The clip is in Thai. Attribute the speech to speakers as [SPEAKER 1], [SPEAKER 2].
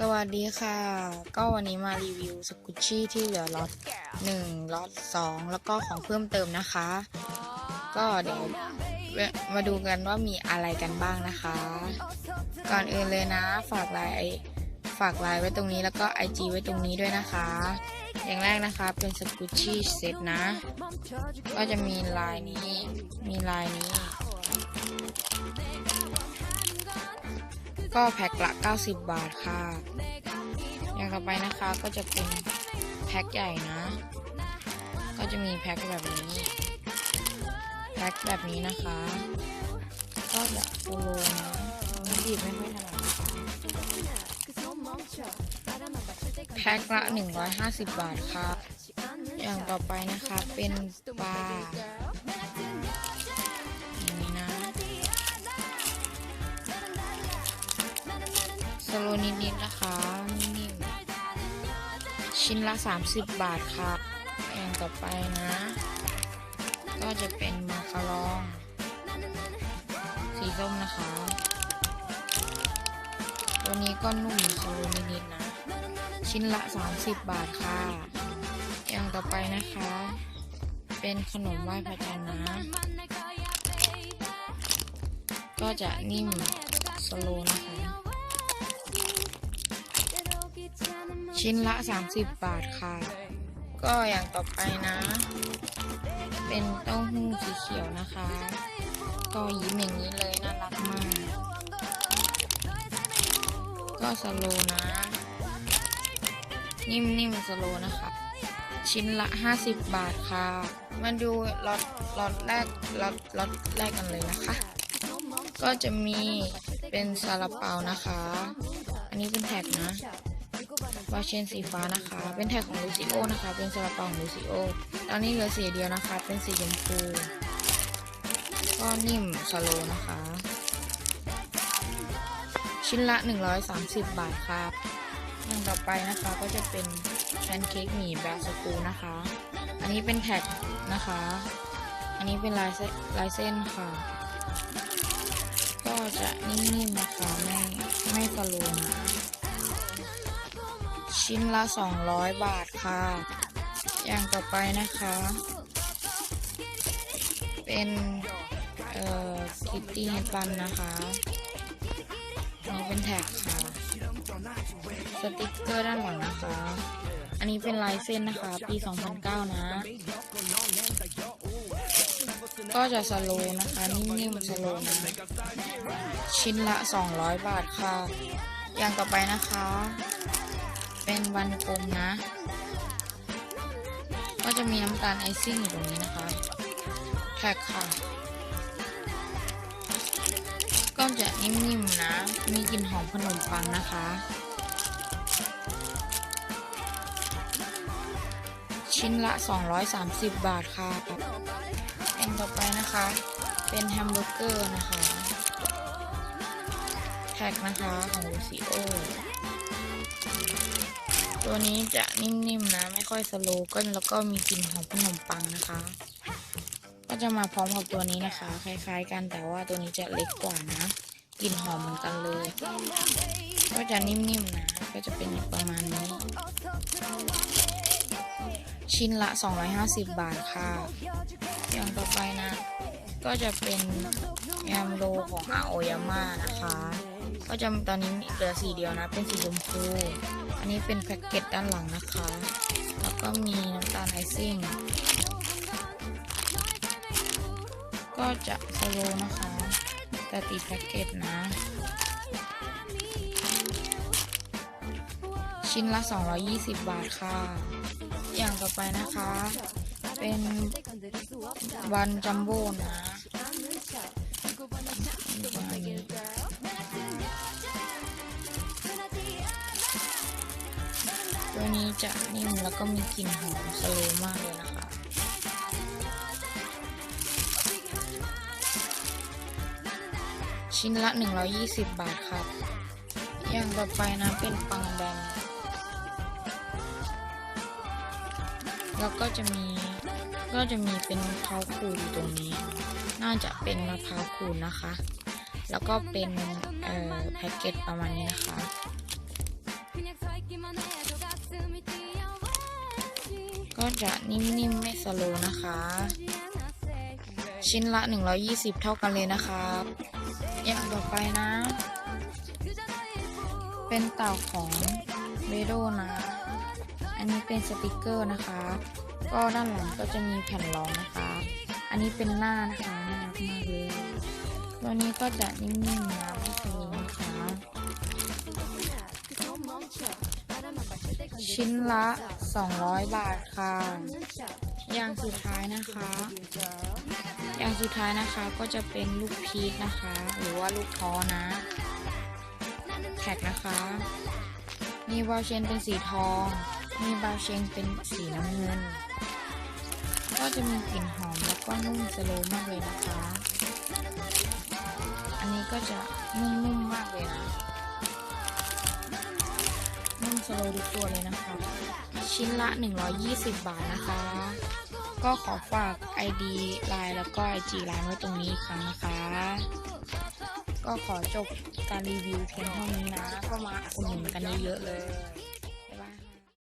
[SPEAKER 1] สวัสดีค่ะ ก็วันนี้มารีวิวสกุชชี่ที่เหลือล็อตหนึ่งล็อตสองแล้วก็ของเพิ่มเติมนะคะ ก็เดี๋ยวมาดูกันว่ามีอะไรกันบ้างนะคะ ก่อนอื่นเลยนะ ฝากไลน์ฝากไลน์ไว้ตรงนี้แล้วก็ IG ไว้ตรงนี้ด้วยนะคะ อย่างแรกนะคะเป็นสกุชชี่เซตนะ ก็จะมีลายนี้ มีลายนี้ ก็แพ็คละ 90 บาทค่ะ อย่างต่อไปนะคะก็จะเป็นแพ็คใหญ่นะ ก็จะมีแพ็คแบบนี้ แพ็คแบบนี้นะคะ ก็จะโซโลนะหยิบไม่ค่อยถนัดแพ็คละ 150 บาทค่ะ อย่างต่อไปนะคะเป็นปลา สโลนิดๆนะคะนิ่มๆชิ้นละ 30 บาทค่ะอย่างต่อไปนะ ก็จะเป็นมาการอง สีส้มนะคะ ตัวนี้ก็นุ่มสโลนิดๆนะ ชิ้นละ 30 บาทค่ะอย่างต่อไปนะคะ เป็นขนมไหว้พระจันทร์นะ ก็จะนิ่มสโลนะคะ ชิ้นละ 30 บาทค่ะ ก็อย่างต่อไปนะ เป็นเต้าหู้สีเขียวนะคะ ก็ยิ้มอย่างนี้เลยน่ารักมาก ก็สโลนะ นิ่มๆสโลนะคะ ชิ้นละ 50 บาทค่ะ มาดูล็อตล็อตแรกล็อตล็อตแรกกันเลยนะคะ ก็จะมีเป็นซาลาเปานะคะ อันนี้เป็นแท็กนะ วาเชนสีฟ้านะคะ เป็นแท็กของลูซิโอนะคะ เป็นซาลาเปาของลูซิโอ ตอนนี้เหลือสีเดียวนะคะ เป็นสีชมพู ก็นิ่มสโลนะคะ ชิ้นละ 130 บาทค่ะอย่างต่อไปนะคะก็จะเป็นแพนเค้กหมี่แบบสกูนะคะ อันนี้เป็นแท็กนะคะ อันนี้เป็นลายเส้นลายเส้นค่ะ ก็จะนิ่มๆนะคะ ไม่ไม่สโลนะ ชิ้นละ 200 บาทค่ะ อย่างต่อไปนะคะ เป็นเอ่อคิตตี้เฮดบันนะคะนนี้เป็นแท็กค่ะ สติกเกอร์ด้านหลังนะคะ อันนี้เป็นลายเส้นนะคะ ปี 2009 นะ ก็จะสโลนะคะ นิ่มๆสโลนะ ชิ้นละ 200 บาทค่ะ อย่างต่อไปนะคะ เป็นวันกลมนะ ก็จะมีน้ำตาลไอซิ่งอยู่ตรงนี้นะคะแท็กค่ะก็จะนิ่มๆนะ มีกลิ่นหอมขนมปังนะคะ ชิ้นละ 230 บาทค่ะแองต่อไปนะคะ เป็นแฮมเบอร์เกอร์นะคะ แท็กนะคะของลูซิโอ ตัวนี้จะนิ่มๆนะ ไม่ค่อยสโลว์ก็แล้วก็มีกลิ่นหอมขนมปังนะคะ ก็จะมาพร้อมกับตัวนี้นะคะ คล้ายๆ กันแต่ว่าตัวนี้จะเล็กกว่านะกลิ่นหอมเหมือนกันเลย ก็จะนิ่มๆนะ ก็จะเป็นประมาณนี้ ชิ้นละ 250 บาทค่ะอย่างต่อไปนะ ก็จะเป็นยำโรของอาโอยาม่านะคะ ก็จะตอนนี้เหลือสีเดียวนะ เป็นสีชมพู อันนี้เป็นแพ็กเกจด้านหลังนะคะ แล้วก็มีน้ำตาลไอซิ่ง ก็จะสโลนะคะ แต่ติดแพ็กเกจนะ ชิ้นละ 220 บาทค่ะ อย่างต่อไปนะคะ เป็นวันจัมโบ้นะตัวนี้จะนิ่มแล้วก็มีกลิ่นหอมสโลมากเลยนะคะชิ้นละ 120 บาทครับ อย่างต่อไปนะเป็นปังแบนแล้วก็จะมี ก็จะมีเป็นมะพร้าวคูนตรงนี้ น่าจะเป็นมะพร้าวคูนนะคะ แล้วก็เป็นเอ่อแพ็กเกจประมาณนี้นะคะก็จะนิ่มๆ ไม่สโลนะคะ ชิ้นละ 120 เท่ากันเลยนะครับอย่างต่อไปนะ เป็นเต่าของเบโดนะ อันนี้เป็นสติกเกอร์นะคะ ก็ด้านหลังก็จะมีแผ่นรองนะคะ อันนี้เป็นหน้านะคะน่ารักมากเลยตัวนี้ก็จะนิ่มๆนะไม่สโลว์นะคะชิ้นละ 200 บาทค่ะ อย่างสุดท้ายนะคะ อย่างสุดท้ายนะคะก็จะเป็นลูกพีชนะคะ หรือว่าลูกท้อนะ แท็กนะคะ มีบาเชนเป็นสีทอง มีบาเชนเป็นสีน้ำเงิน ก็จะมีกลิ่นหอมแล้วก็นุ่มสโลมากเลยนะคะ อันนี้ก็จะนุ่มๆมากเลยนะนุ่มสโลทุกตัวเลยนะคะ ชิ้นละ 120 บาทนะคะ ก็ขอฝาก ID ไลน์แล้วก็ IG ร้านไว้ตรงนี้อีกครั้งนะคะ ก็ขอจบการรีวิวเพียงเท่านี้นะ ก็มาอุดหนุนกันเยอะๆเลย